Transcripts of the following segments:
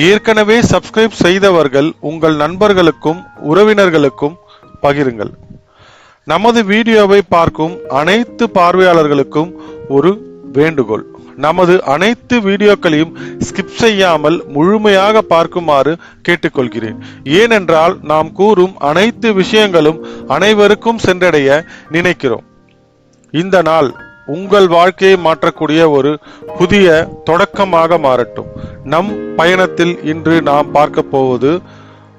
ஏற்கனவே சப்ஸ்கிரைப் செய்தவர்கள் உங்கள் நண்பர்களுக்கும் உறவினர்களுக்கும் பகிருங்கள். நமது வீடியோவை பார்க்கும் அனைத்து பார்வையாளர்களுக்கும் ஒரு வேண்டுகோள். நமது அனைத்து வீடியோக்களையும் ஸ்கிப் செய்யாமல் முழுமையாக பார்க்குமாறு கேட்டுக்கொள்கிறேன். ஏனென்றால் நாம் கூறும் அனைத்து விஷயங்களும் அனைவருக்கும் சென்றடைய நினைக்கிறோம். இந்த நாள் உங்கள் வாழ்க்கையை மாற்றக்கூடிய ஒரு புதிய தொடக்கமாக மாறட்டும். நம் பயணத்தில் இன்று நாம் பார்க்க போவது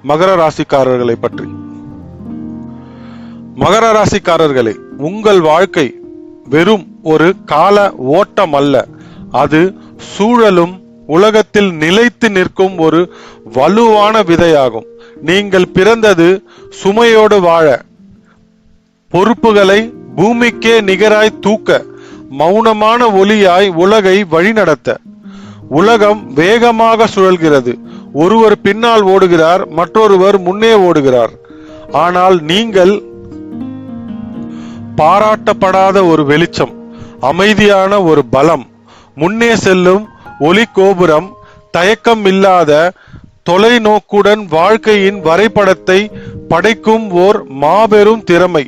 மகர ராசிக்காரர்களை பற்றி. மகர ராசிக்காரர்களே உங்கள் வாழ்க்கை வெறும் ஒரு கால ஓட்டம் அல்ல. அது சூழலும் உலகத்தில் நிலைத்து நிற்கும் ஒரு வலுவான விதையாகும். நீங்கள் பிறந்தது சுமையோடு வாழ பொறுப்புகளை பூமிக்கே நிகராய் தூக்க மௌனமான ஒளியாய் உலகை வழிநடத்த. உலகம் வேகமாக சுழல்கிறது. ஒருவர் பின்னால் ஓடுகிறார் மற்றொருவர் முன்னே ஓடுகிறார். ஆனால் நீங்கள் பாராட்டப்படாத ஒரு வெளிச்சம் அமைதியான ஒரு பலம் முன்னே செல்லும் ஒளி கோபுரம் தயக்கம் இல்லாத தொலைநோக்குடன் வாழ்க்கையின் வரைபடத்தை படைக்கும் ஓர் மாபெரும் திறமை.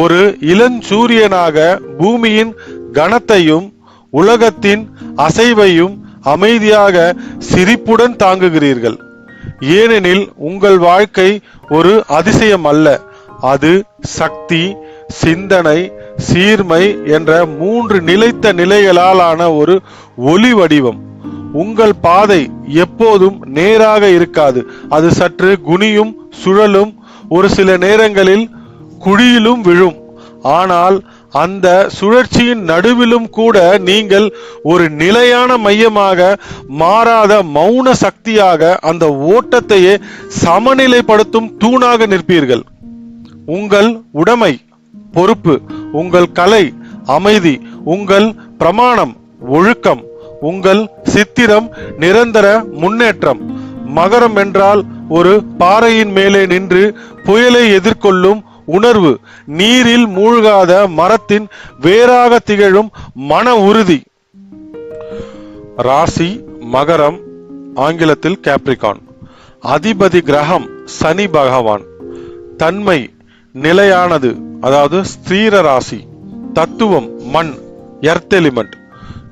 ஒரு இளஞ்சூரியனாக பூமியின் கனத்தையும் உலகத்தின் அசைவையும் அமைதியாக சிரிப்புடன் தாங்குகிறீர்கள். ஏனெனில் உங்கள் வாழ்க்கை ஒரு அதிசயம் அல்ல. அது சக்தி சிந்தனை சீர்மை என்ற மூன்று நிலைத்த நிலைகளாலான ஒரு ஒளி வடிவம். உங்கள் பாதை எப்போதும் நேராக இருக்காது. அது சற்று குனியும் சுழலும் ஒரு சில நேரங்களில் குழியிலும் விழும். ஆனால் அந்த சுழற்சியின் நடுவிலும் கூட நீங்கள் ஒரு நிலையான மையமாக மாறாத மௌன சக்தியாக அந்த ஓட்டத்தையே சமநிலைப்படுத்தும் தூணாக நிற்பீர்கள். உங்கள் உடைமை பொறுப்பு உங்கள் கலை அமைதி உங்கள் பிரமாணம் ஒழுக்கம் உங்கள் சித்திரம் நிரந்தர முன்னேற்றம். மகரம் என்றால் ஒரு பாறையின் மேலே நின்று புயலை எதிர்கொள்ளும் உணர்வு. நீரில் மூழ்காத மரத்தின் வேறாக திகழும் மன உறுதி. ராசி மகரம் ஆங்கிலத்தில் கேப்ரிகான் அதிபதி கிரகம் சனி பகவான். தன்மை நிலையானது அதாவது ஸ்திரீர ராசி. தத்துவம் மண் எர்த் எலிமெண்ட்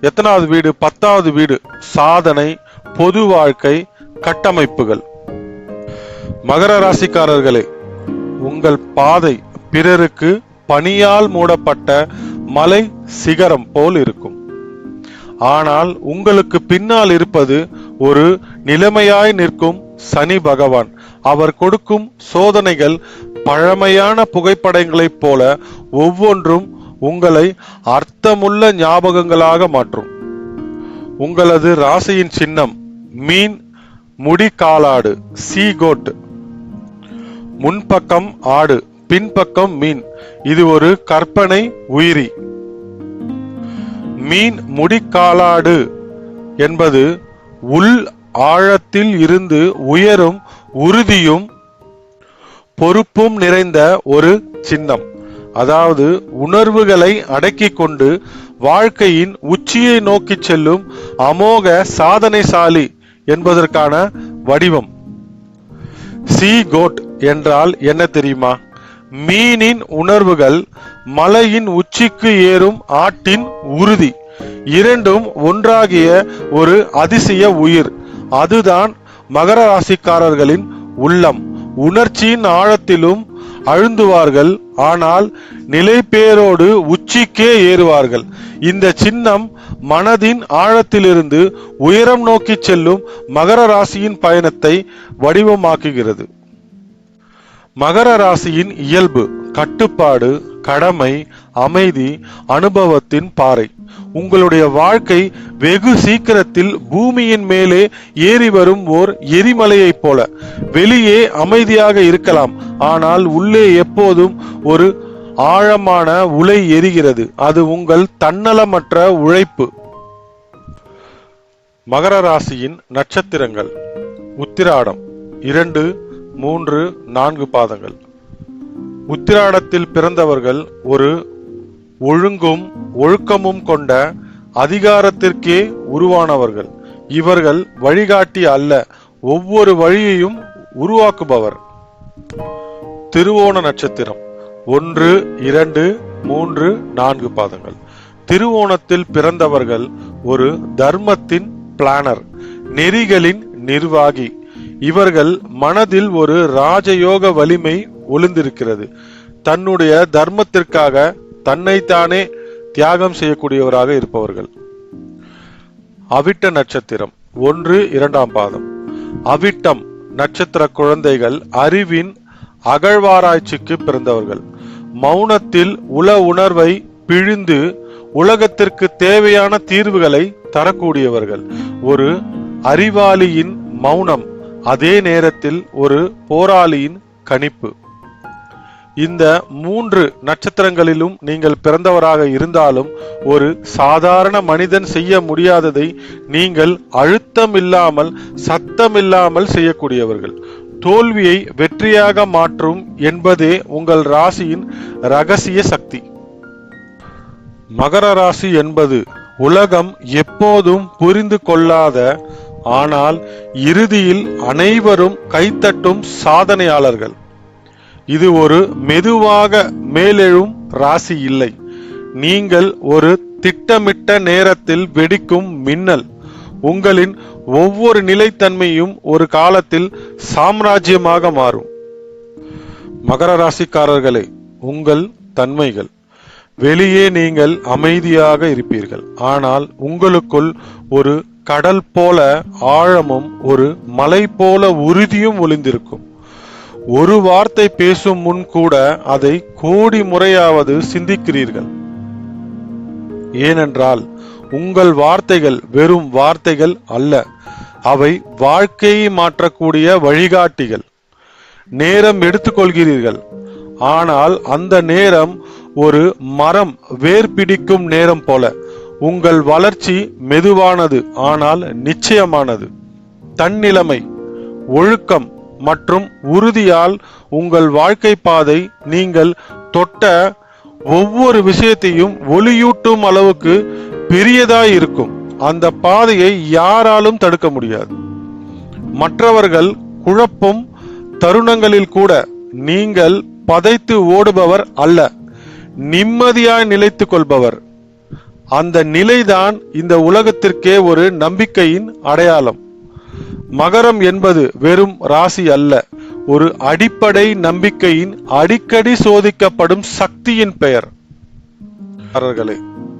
எத்தனாவது வீடு பத்தாவது வீடு சாதனை பொது வாழ்க்கை கட்டமைப்புகள். மகர ராசிக்காரர்களே உங்கள் பாதை பிறருக்கு பனியால் மூடப்பட்ட மலை சிகரம் போல் இருக்கும். ஆனால் உங்களுக்கு பின்னால் இருப்பது ஒரு நிலைமையாய் நிற்கும் சனி பகவான். அவர் கொடுக்கும் சோதனைகள் பழமையான புகைப்படங்களைப் போல ஒவ்வொன்றும் உங்களை அர்த்தமுள்ள ஞாபகங்களாக மாற்றும். உங்களது ராசியின் சின்னம் மீன் முடி காலாடு சீ கோட் முன்பக்கம் ஆடு பின்பக்கம் மீன். இது ஒரு கற்பனை உயிரி. மீன் முடிக்காலாடு என்பது உள் ஆழத்தில் இருந்து உயரும் உறுதியும் பொறுப்பும் நிறைந்த ஒரு சின்னம். அதாவது உணர்வுகளை அடக்கிக் கொண்டு வாழ்க்கையின் உச்சியை நோக்கி செல்லும் அமோக சாதனைசாலி என்பதற்கான வடிவம். சி. கோட். என்றால் என்ன தெரியுமா? மீனின் உணர்வுகள் மலையின் உச்சிக்கு ஏறும் ஆட்டின் உறுதி. இரண்டும் ஒன்றாகிய ஒரு அதிசய உயிர். அதுதான் மகர ராசிக்காரர்களின் உள்ளம். உணர்ச்சியின் ஆழத்திலும் அழுந்துவார்கள். ஆனால் நிலைப்பேரோடு உச்சிக்கே ஏறுவார்கள். இந்த சின்னம் மனதின் ஆழத்திலிருந்து உயரம் நோக்கி செல்லும் மகர ராசியின் பயணத்தை வடிவமாக்குகிறது. மகர ராசியின் இயல்பு கட்டுப்பாடு கடமை அமைதி அனுபவத்தின் பாறை. உங்களுடைய வாழ்க்கை வெகு சீக்கிரத்தில் பூமியின் மேலே ஏறி வரும் ஓர் எரிமலையைப் போல. வெளியே அமைதியாக இருக்கலாம். ஆனால் உள்ளே எப்போதும் ஒரு ஆழமான உலை எரிகிறது. அது உங்கள் தன்னலமற்ற உழைப்பு. மகர ராசியின் நட்சத்திரங்கள். உத்திராடம் இரண்டு மூன்று நான்கு பாதங்கள். உத்திராடத்தில் பிறந்தவர்கள் ஒரு ஒழுங்கும் ஒழுக்கமும் கொண்ட அதிகாரத்திற்கே உருவானவர்கள். இவர்கள் வழிகாட்டி அல்ல ஒவ்வொரு வழியையும் உருவாக்குபவர். திருவோண நட்சத்திரம். ஒன்று இரண்டு மூன்று நான்கு பாதங்கள். திருவோணத்தில் பிறந்தவர்கள் ஒரு தர்மத்தின் பிளானர் நெறிகளின் நிர்வாகி. இவர்கள் மனதில் ஒரு ராஜயோக வலிமை ஒளிந்திருக்கிறது. தன்னுடைய தர்மத்திற்காக தன்னைத்தானே தியாகம் செய்யக்கூடியவராக இருப்பவர்கள். அவிட்ட நட்சத்திரம் ஒன்று இரண்டாம் பாதம். அவிட்டம் நட்சத்திர குழந்தைகள் அறிவின் அகழ்வாராய்ச்சிக்கு பிறந்தவர்கள். மௌனத்தில் உள உணர்வை பிழிந்து உலகத்திற்கு தேவையான தீர்வுகளை தரக்கூடியவர்கள். ஒரு அறிவாளியின் மௌனம் அதே நேரத்தில் ஒரு போராளியின் கணிப்பு. இந்த மூன்று நட்சத்திரங்களிலும் நீங்கள் பிறந்தவராக இருந்தாலும் ஒரு சாதாரண மனிதன் செய்ய முடியாததை நீங்கள் அழுத்தம் இல்லாமல் சத்தம் இல்லாமல் செய்யக்கூடியவர்கள். தோல்வியை வெற்றியாக மாற்றும் என்பதே உங்கள் ராசியின் ரகசிய சக்தி. மகர ராசி என்பது உலகம் எப்போதும் புரிந்து கொள்ளாத ஆனால் இறுதியில் அனைவரும் கைத்தட்டும் சாதனையாளர்கள். இது ஒரு மெதுவாக மேலெழும் ராசி இல்லை. நீங்கள் ஒரு திட்டமிட்ட நேரத்தில் வெடிக்கும் மின்னல். உங்களின் ஒவ்வொரு நிலைத்தன்மையும் ஒரு காலத்தில் சாம்ராஜ்யமாக மாறும். மகர ராசிக்காரர்களே உங்கள் தன்மைகள். வெளியே நீங்கள் அமைதியாக இருப்பீர்கள். ஆனால் உங்களுக்குள் ஒரு கடல் போல ஆழமும் ஒரு மலை போல உறுதியும் ஒளிந்திருக்கும். ஒரு வார்த்தை பேசும் முன் கூட அதை கோடி முறையாவது சிந்திக்கிறீர்கள். ஏனென்றால் உங்கள் வார்த்தைகள் வெறும் வார்த்தைகள் அல்ல அவை வாழ்க்கையை மாற்றக்கூடிய வழிகாட்டிகள். நேரம் எடுத்துக்கொள்கிறீர்கள். ஆனால் அந்த நேரம் ஒரு மரம் வேர் பிடிக்கும் நேரம் போல உங்கள் வளர்ச்சி மெதுவானது ஆனால் நிச்சயமானது. தன்னிலைமை ஒழுக்கம் மற்றும் உறுதியால் உங்கள் வாழ்க்கை பாதை நீங்கள் தொட்ட ஒவ்வொரு விஷயத்தையும் ஒளியூட்டும் அளவுக்கு பெரியதாய் இருக்கும் அந்த பாதையை யாராலும் தடுக்க முடியாது. மற்றவர்கள் குழப்பும் தருணங்களில் கூட நீங்கள் பதைத்து ஓடுபவர் அல்ல நிம்மதியாய் நிலைத்து கொள்பவர். அந்த நிலைதான் இந்த உலகத்திற்கே ஒரு நம்பிக்கையின் அடையாளம். மகரம் என்பது வெறும் ராசி அல்ல ஒரு அடிப்படை நம்பிக்கையின் அடிக்கடி சோதிக்கப்படும் சக்தியின் பெயர்.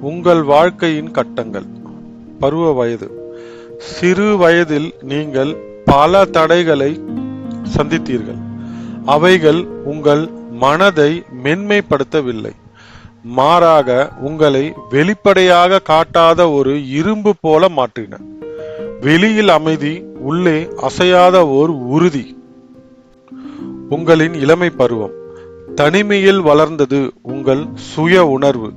உங்கள் வாழ்க்கையின் கட்டங்கள். பருவ வயது. சிறு வயதில் நீங்கள் பல தடைகளை சந்தித்தீர்கள். அவைகள் உங்கள் மனதை மென்மைப்படுத்தவில்லை. மாறாக உங்களை வெளிப்படையாக காட்டாத ஒரு இரும்பு போல மாற்றின. வெளியில் அமைதி உள்ளே அசையாத ஓர் உறுதி. உங்களின் இளமை பருவம். தனிமையில் வளர்ந்தது உங்கள் சுய உணர்வு.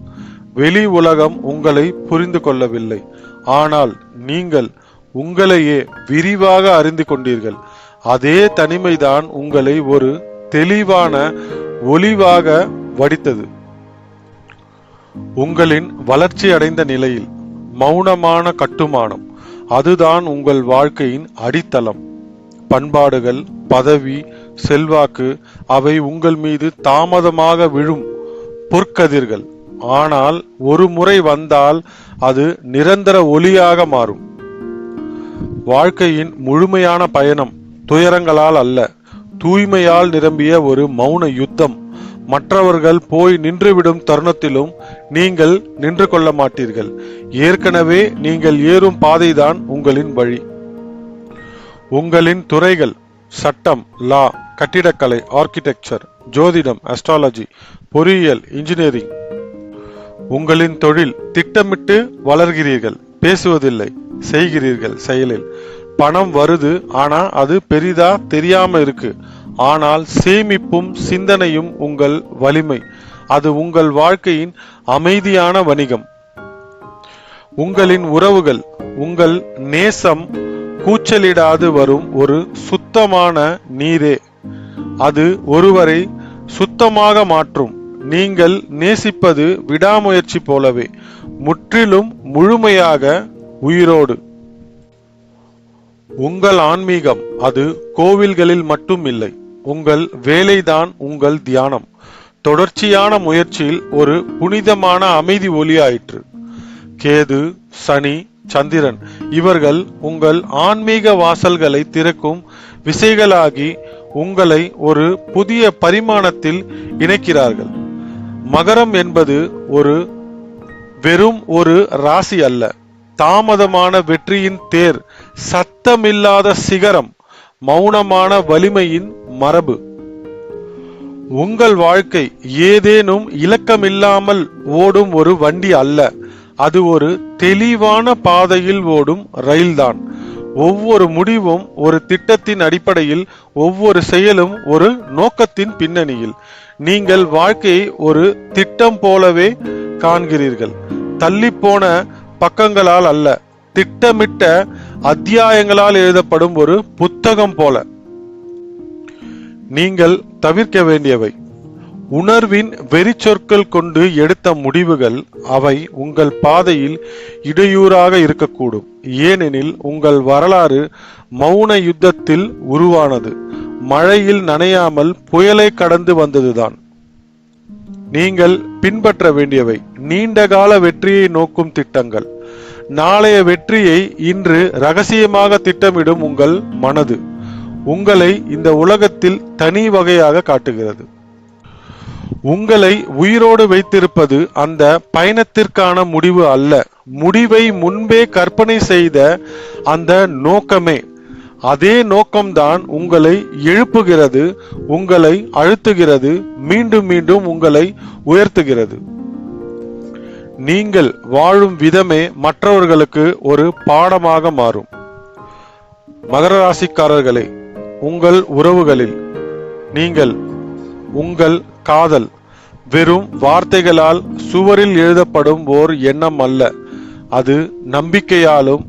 வெளி உலகம் உங்களை புரிந்து கொள்ளவில்லை. ஆனால் நீங்கள் உங்களையே விரிவாக அறிந்து கொண்டீர்கள். அதே தனிமைதான் உங்களை ஒரு தெளிவான ஒளிவாக வடித்தது. உங்களின் வளர்ச்சி அடைந்த நிலையில் மௌனமான கட்டுமானம். அதுதான் உங்கள் வாழ்க்கையின் அடித்தளம். பண்பாடுகள் பதவி செல்வாக்கு அவை உங்கள் மீது தாமதமாக விழும் பொற்கதிர்கள். ஆனால் ஒரு முறை வந்தால் அது நிரந்தர ஒளியாக மாறும். வாழ்க்கையின் முழுமையான பயணம் துயரங்களால் அல்ல தூய்மையால் நிரம்பிய ஒரு மௌன யுத்தம். மற்றவர்கள் போய் நின்றுவிடும் தருணத்திலும் நீங்கள் நின்று கொள்ள மாட்டீர்கள். ஏற்கனவே நீங்கள் ஏறும் பாதைதான் உங்களின் வழி. உங்களின் துறைகள் சட்டம் லா கட்டிடக்கலை ஆர்கிடெக்சர் ஜோதிடம் அஸ்ட்ராலஜி பொறியியல் இன்ஜினியரிங். உங்களின் தொழில் திட்டமிட்டு வளர்கிறீர்கள் பேசுவதில்லை செய்கிறீர்கள் செயலில். பணம் வருது ஆனா அது பெரிதா தெரியாம இருக்கு. ஆனால் சேமிப்பும் சிந்தனையும் உங்கள் வலிமை. அது உங்கள் வாழ்க்கையின் அமைதியான வணிகம். உங்களின் உறவுகள் உங்கள் நேசம் கூச்சலிடாது வரும் ஒரு சுத்தமான நீரே. அது ஒருவரை சுத்தமாக மாற்றும். நீங்கள் நேசிப்பது விடாமுயற்சி போலவே முற்றிலும் முழுமையாக உயிரோடு. உங்கள் ஆன்மீகம் அது கோவில்களில் மட்டும் இல்லை. உங்கள் வேலைதான் உங்கள் தியானம். தொடர்ச்சியான முயற்சியில் ஒரு புனிதமான அமைதி ஒளியாயிற்று கேது சனி சந்திரன் இவர்கள் உங்கள் ஆன்மீக வாசல்களை திறக்கும் விசைகளாகி உங்களை ஒரு புதிய பரிமாணத்தில் இணைக்கிறார்கள். மகரம் என்பது ஒரு வெறும் ஒரு ராசி அல்ல. தாமதமான வெற்றியின் தேர் சத்தமில்லாத சிகரம் மௌனமான வலிமையின் மரபு. உங்கள் வாழ்க்கை ஏதேனும் இலக்கமில்லாமல் ஓடும் ஒரு வண்டி அல்ல. அது ஒரு தெளிவான பாதையில் ஓடும் ரயில்தான். ஒவ்வொரு முடிவும் ஒரு திட்டத்தின் அடிப்படையில் ஒவ்வொரு செயலும் ஒரு நோக்கத்தின் பின்னணியில். நீங்கள் வாழ்க்கையை ஒரு திட்டம் போலவே காண்கிறீர்கள். தள்ளிப்போன பக்கங்களால் அல்ல திட்டமிட்ட அத்தியாயங்களால் எழுதப்படும் ஒரு புத்தகம் போல. நீங்கள் தவிர்க்க வேண்டியவை. உணர்வின் வெறிச்சொற்கள் கொண்டு எடுத்த முடிவுகள் அவை உங்கள் பாதையில் இடையூறாக இருக்கக்கூடும். ஏனெனில் உங்கள் வரலாறு மௌன யுத்தத்தில் உருவானது. மழையில் நனையாமல் புயலை கடந்து வந்ததுதான். நீங்கள் பின்பற்ற வேண்டியவை. நீண்டகால வெற்றியை நோக்கும் திட்டங்கள். நாளைய வெற்றியை இன்று ரகசியமாக திட்டமிடும் உங்கள் மனது. உங்களை இந்த உலகத்தில் தனி வகையாக காட்டுகிறது. உங்களை உயிரோடு வைத்திருப்பது அந்த பயணத்திற்கான முடிவு அல்ல. முடிவை முன்பே கற்பனை செய்த அந்த நோக்கமே. அதே நோக்கம்தான் உங்களை எழுப்புகிறது உங்களை அழுத்துகிறது மீண்டும் மீண்டும் உங்களை உயர்த்துகிறது. நீங்கள் வாழும் விதமே மற்றவர்களுக்கு ஒரு பாடமாக மாறும். மகர ராசிக்காரர்களே உங்கள் உறவுகளில் நீங்கள் உங்கள் காதல் வெறும் வார்த்தைகளால் சுவரில் எழுதப்படும் ஓர் எண்ணம் அல்ல. அது நம்பிக்கையாலும்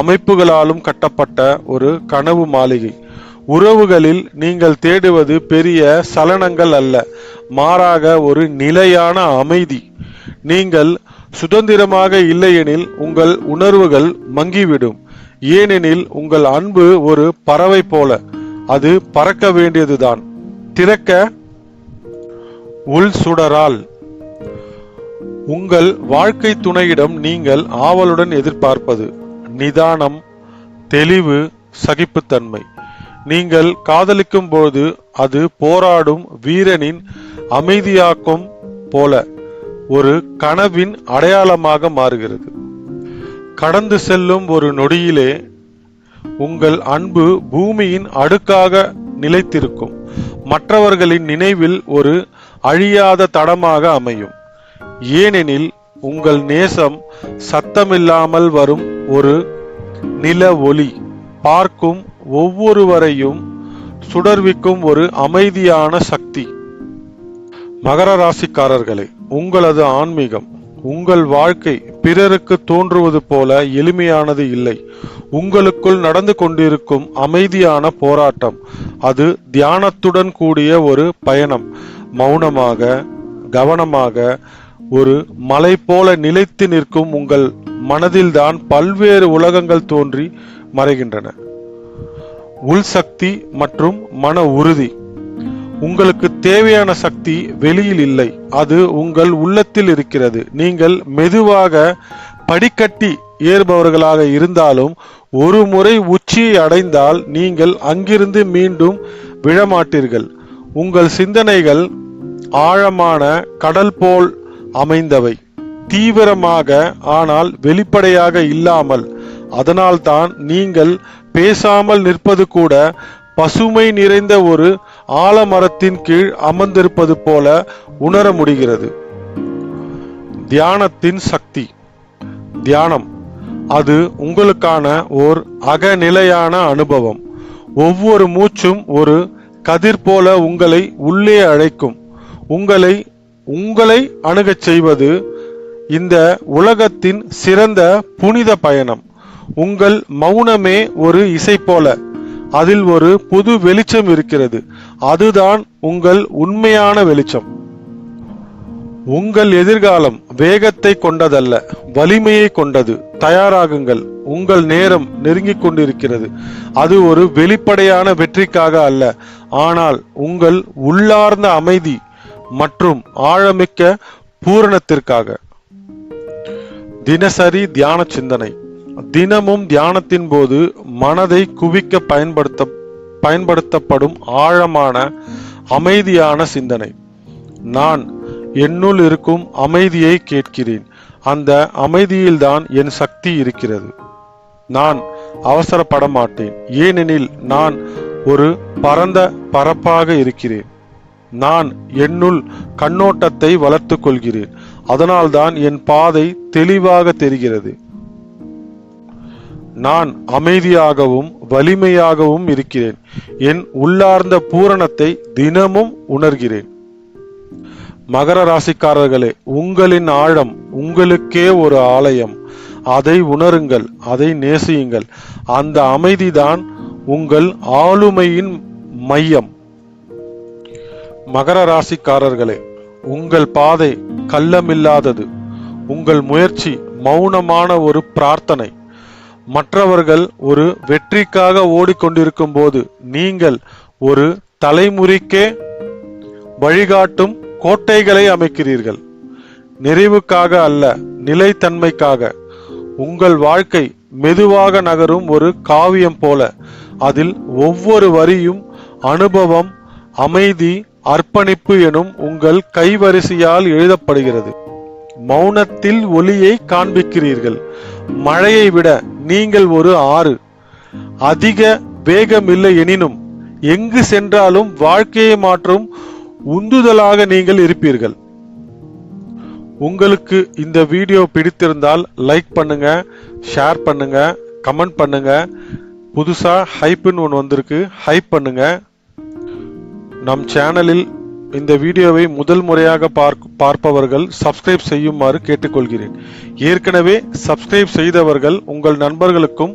அமைப்புகளாலும் கட்டப்பட்ட ஒரு கனவு மாளிகை. உறவுகளில் நீங்கள் தேடுவது பெரிய சலனங்கள் அல்ல மாறாக ஒரு நிலையான அமைதி. நீங்கள் சுதந்திரமாக இல்லையெனில் உங்கள் உணர்வுகள் மங்கிவிடும். ஏனெனில் உங்கள் அன்பு ஒரு பறவை போல அது பறக்க வேண்டியதுதான். திறக்க உள் சுடரால் உங்கள் வாழ்க்கை துணையிடம் நீங்கள் ஆவலுடன் எதிர்பார்ப்பது நிதானம் தெளிவு சகிப்புத்தன்மை. நீங்கள் காதலிக்கும் போது அது போராடும் வீரனின் அமைதியாக்கும் போல ஒரு கனவின் அடையாளமாக மாறுகிறது. கடந்து செல்லும் ஒரு நொடியிலே உங்கள் அன்பு பூமியின் அடுக்காக நிலைத்திருக்கும். மற்றவர்களின் நினைவில் ஒரு அழியாத தடமாக அமையும். ஏனெனில் உங்கள் நேசம் சத்தமில்லாமல் வரும் ஒரு நில ஒளி. பார்க்கும் ஒவ்வொருவரையும் சுடர்விக்கும் ஒரு அமைதியான சக்தி. மகர ராசிக்காரர்களே உங்களது ஆன்மீகம் உங்கள் வாழ்க்கை பிறருக்கு தோன்றுவது போல எளிமையானது இல்லை. உங்களுக்குள் நடந்து கொண்டிருக்கும் அமைதியான போராட்டம். அது தியானத்துடன் கூடிய ஒரு பயணம். மௌனமாக கவனமாக ஒரு மலை போல நிலைத்து நிற்கும் உங்கள் மனதில்தான் பல்வேறு உலகங்கள் தோன்றி மறைகின்றன. உள் சக்தி மற்றும் மன உறுதி. உங்களுக்கு தேவையான சக்தி வெளியில் இல்லை. அது உங்கள் உள்ளத்தில் இருக்கிறது. நீங்கள் மெதுவாக படிக்கட்டி ஏறுபவர்களாக இருந்தாலும் ஒரு முறை உச்சியை அடைந்தால் நீங்கள் அங்கிருந்து மீண்டும் விழமாட்டீர்கள். உங்கள் சிந்தனைகள் ஆழமான கடல் போல் அமைந்தவை. தீவிரமாக ஆனால் வெளிப்படையாக இல்லாமல். அதனால்தான் நீங்கள் பேசாமல் நிற்பது கூட பசுமை நிறைந்த ஒரு ஆலமரத்தின் கீழ் அமர்ந்திருப்பது போல உணர முடிகிறது. தியானத்தின் சக்தி. தியானம். அது உங்களுக்கான ஓர் அகநிலையான அனுபவம். ஒவ்வொரு மூச்சும் ஒரு கதிர் போல உங்களை உள்ளே அழைக்கும். உங்களை உங்களை அணுகச் செய்வது இந்த உலகத்தின் சிறந்த புனித பயணம். உங்கள் மௌனமே ஒரு இசை போல. அதில் ஒரு புது வெளிச்சம் இருக்கிறது. அதுதான் உங்கள் உண்மையான வெளிச்சம். உங்கள் எதிர்காலம் வேகத்தை கொண்டதல்ல வலிமையை கொண்டது. தயாராகுங்கள் உங்கள் நேரம் நெருங்கிக் கொண்டிருக்கிறது. அது ஒரு வெளிப்படையான வெற்றிக்காக அல்ல ஆனால் உங்கள் உள்ளார்ந்த அமைதி மற்றும் ஆழமிக்க பூரணத்திற்காக. தினசரி தியான சிந்தனை. தினமும் தியானத்தின் போது மனதை குவிக்க பயன்படுத்த பயன்படுத்தப்படும் ஆழமான அமைதியான சிந்தனை. நான் என்னுள் இருக்கும் அமைதியை கேட்கிறேன். அந்த அமைதியில்தான் என் சக்தி இருக்கிறது. நான் அவசரப்பட மாட்டேன். ஏனெனில் நான் ஒரு பரந்த பரப்பாக இருக்கிறேன். நான் என்னுள் கண்ணோட்டத்தை வளர்த்து கொள்கிறேன். அதனால்தான் என் பாதை தெளிவாக தெரிகிறது. நான் அமைதியாகவும் வலிமையாகவும் இருக்கிறேன். என் உள்ளார்ந்த பூரணத்தை தினமும் உணர்கிறேன். மகர ராசிக்காரர்களே உங்களின் ஆழம் உங்களுக்கே ஒரு ஆலயம். அதை உணருங்கள் அதை நேசியுங்கள். அந்த அமைதிதான் உங்கள் ஆளுமையின் மையம். மகர ராசிக்காரர்களே உங்கள் பாதை கள்ளமில்லாதது. உங்கள் முயற்சி மௌனமான ஒரு பிரார்த்தனை. மற்றவர்கள் ஒரு வெற்றிக்காக ஓடிக்கொண்டிருக்கும் போது நீங்கள் ஒரு தலைமுறைக்கே வழிகாட்டும் கோட்டைகளை அமைக்கிறீர்கள். நிறைவுக்காக அல்ல நிலைத்தன்மைக்காக. உங்கள் வாழ்க்கை மெதுவாக நகரும் ஒரு காவியம் போல. அதில் ஒவ்வொரு வரியும் அனுபவம் அமைதி அர்ப்பணிப்பு எனும் உங்கள் கைவரிசையால் எழுதப்படுகிறது. மௌனத்தில் ஒளியை காண்பிக்கிறீர்கள். மழையை விட நீங்கள் ஒரு ஆறு. அதிக வேகமில்லை எனினும் எங்கு சென்றாலும் வாழ்க்கையை மாற்றும் உந்துதலாக நீங்கள் இருப்பீர்கள். உங்களுக்கு இந்த வீடியோ பிடித்திருந்தால் லைக் பண்ணுங்க ஷேர் பண்ணுங்க கமெண்ட் பண்ணுங்க. புதுசாக ஹைப்புன்னு ஒன்று வந்திருக்கு ஹைப் பண்ணுங்க. நம் சேனலில் இந்த வீடியோவை முதல் முறையாக பார்ப்பவர்கள் சப்ஸ்கிரைப் செய்யுமாறு கேட்டுக்கொள்கிறேன். ஏற்கனவே சப்ஸ்கிரைப் செய்தவர்கள் உங்கள் நண்பர்களுக்கும்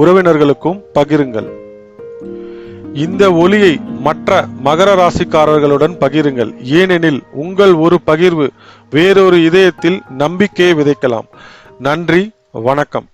உறவினர்களுக்கும் பகிருங்கள். இந்த ஒளியை மற்ற மகர ராசிக்காரர்களுடன் பகிருங்கள். ஏனெனில் உங்கள் ஒரு பகிர்வு வேறொரு இதயத்தில் நம்பிக்கையை விதைக்கலாம். நன்றி வணக்கம்.